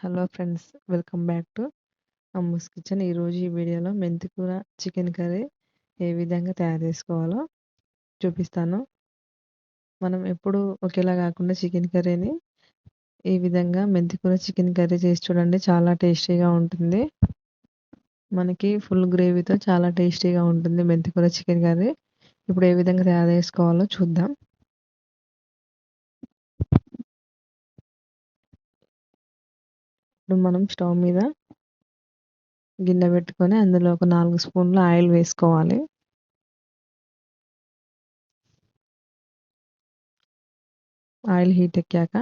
Hello friends welcome back to Ammu's kitchen. ఈరోజు ఈ వీడియోలో మెంతికూర చికెన్ కర్రీ ఏ విధంగా తయారు చేసుకోవాలో చూపిస్తాను. మనం ఎప్పుడు ఒకేలా కాకుండా చికెన్ కర్రీని ఈ విధంగా మెంతికూర చికెన్ కర్రీ చేసి చూడండి చాలా టేస్టీగా ఉంటుంది. మనకి ఫుల్ గ్రేవీతో చాలా టేస్టీగా ఉంటుంది మెంతికూర చికెన్ కర్రీ. ఇప్పుడు ఏ విధంగా తయారు చేసుకోవాలో చూద్దాం. ఇప్పుడు మనం స్టవ్ మీద గిన్నె పెట్టుకొని అందులో ఒక నాలుగు స్పూన్లు ఆయిల్ వేసుకోవాలి. ఆయిల్ హీట్ ఎక్కాక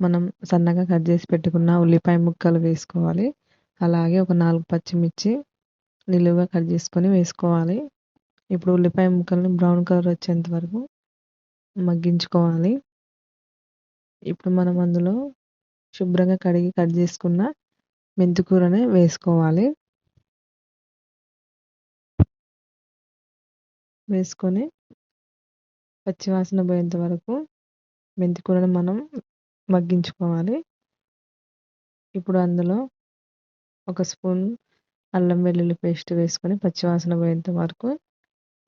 మనం సన్నగా కట్ చేసి పెట్టుకున్న ఉల్లిపాయ ముక్కలు వేసుకోవాలి. అలాగే ఒక నాలుగు పచ్చిమిర్చి నిలువుగా కట్ చేసుకొని వేసుకోవాలి. ఇప్పుడు ఉల్లిపాయ ముక్కల్ని బ్రౌన్ కలర్ వచ్చేంత వరకు మగ్గించుకోవాలి. ఇప్పుడు మనం అందులో శుభ్రంగా కడిగి కట్ చేసుకున్న మెంతికూరని వేసుకోవాలి. వేసుకొని పచ్చివాసన పోయేంత వరకు మెంతికూరను మనం మగ్గించుకోవాలి. ఇప్పుడు అందులో ఒక స్పూన్ అల్లం వెల్లుల్లి పేస్ట్ వేసుకొని పచ్చివాసన పోయేంత వరకు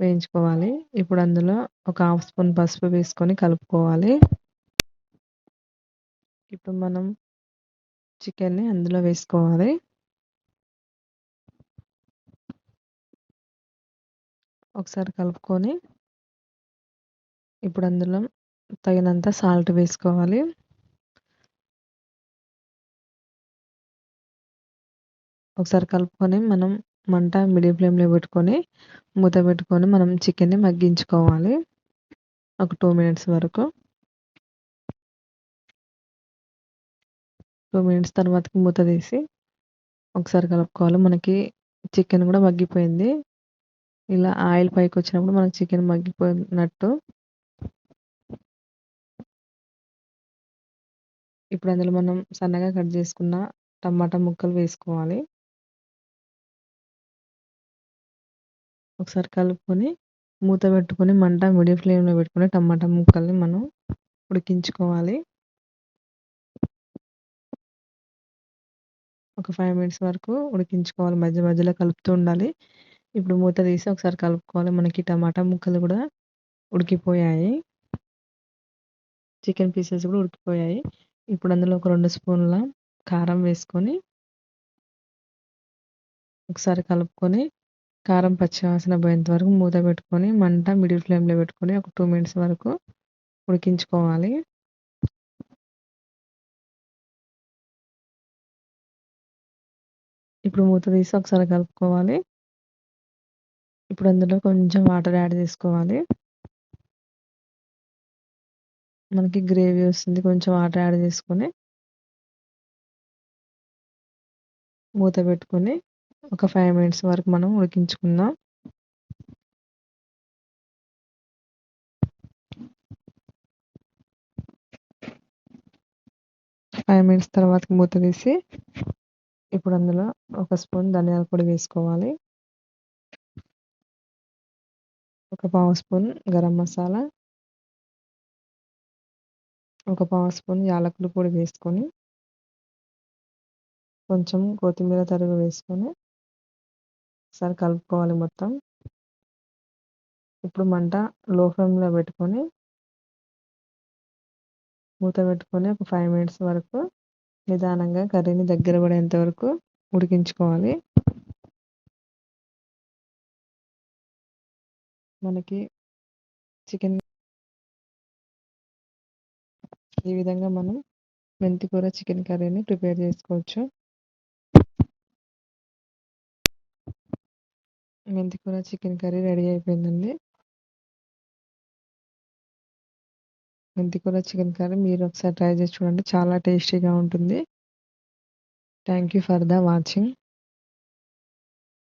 వేయించుకోవాలి. ఇప్పుడు అందులో ఒక హాఫ్ స్పూన్ పసుపు వేసుకొని కలుపుకోవాలి. ఇప్పుడు మనం చికెన్ని అందులో వేసుకోవాలి. ఒకసారి కలుపుకొని ఇప్పుడు అందులో తగినంత సాల్ట్ వేసుకోవాలి. ఒకసారి కలుపుకొని మనం మంట మీడియం ఫ్లేమ్లో పెట్టుకొని మూత పెట్టుకొని మనం చికెన్ని మగ్గించుకోవాలి. ఒక టూ మినిట్స్ వరకు. టూ మినిట్స్ తర్వాతకి మూత తీసి ఒకసారి కలుపుకోవాలి. మనకి చికెన్ కూడా మగ్గిపోయింది. ఇలా ఆయిల్ పైకి వచ్చినప్పుడు మనకి చికెన్ మగ్గిపోయినట్టు. ఇప్పుడు అందులో మనం సన్నగా కట్ చేసుకున్న టమాటా ముక్కలు వేసుకోవాలి. ఒకసారి కలుపుకొని మూత పెట్టుకొని మంట మీడియం ఫ్లేమ్లో పెట్టుకొని టమాటా ముక్కల్ని మనం ఉడికించుకోవాలి. ఒక ఫైవ్ మినిట్స్ వరకు ఉడికించుకోవాలి. మధ్య మధ్యలో కలుపుతూ ఉండాలి. ఇప్పుడు మూత తీసి ఒకసారి కలుపుకోవాలి. మనకి టమాటా ముక్కలు కూడా ఉడికిపోయాయి. చికెన్ పీసెస్ కూడా ఉడికిపోయాయి. ఇప్పుడు అందులో ఒక రెండు స్పూన్ల కారం వేసుకొని ఒకసారి కలుపుకొని కారం పచ్చివాసన పోయేంత వరకు మూత పెట్టుకొని మంట మిడిల్ ఫ్లేమ్లో పెట్టుకొని ఒక టూ మినిట్స్ వరకు ఉడికించుకోవాలి. ఇప్పుడు మూత తీసి ఒకసారి కలుపుకోవాలి. ఇప్పుడు అందులో కొంచెం వాటర్ యాడ్ చేసుకోవాలి. మనకి గ్రేవీ వస్తుంది కొంచెం వాటర్ యాడ్ చేసుకొని మూత పెట్టుకొని ఒక ఫైవ్ మినిట్స్ వరకు మనం ఉడికించుకుందాం. ఫైవ్ మినిట్స్ తర్వాత మూత తీసి ఇప్పుడు అందులో ఒక స్పూన్ ధనియాల పొడి వేసుకోవాలి. ఒక పావు స్పూన్ గరం మసాలా. ఒక పావు స్పూన్ యాలకుల పొడి వేసుకొని కొంచెం కొత్తిమీర తరుగు వేసుకొని ఒకసారి కలుపుకోవాలి మొత్తం. ఇప్పుడు మంట లో ఫ్లేమ్లో పెట్టుకొని మూత పెట్టుకొని ఒక ఫైవ్ మినిట్స్ వరకు నిదానంగా కర్రీని దగ్గర పడేంత వరకు ఉడికించుకోవాలి. మనకి చికెన్ ఈ విధంగా మనం మెంతికూర చికెన్ కర్రీని ప్రిపేర్ చేసుకోవచ్చు. మెంతికూర చికెన్ కర్రీ రెడీ అయిపోయిందండి. మెంతికూర చికెన్ కర్రీ మీరు ఒకసారి ట్రై చేసి చూడండి. చాలా టేస్టీగా ఉంటుంది. Thank you for the watching.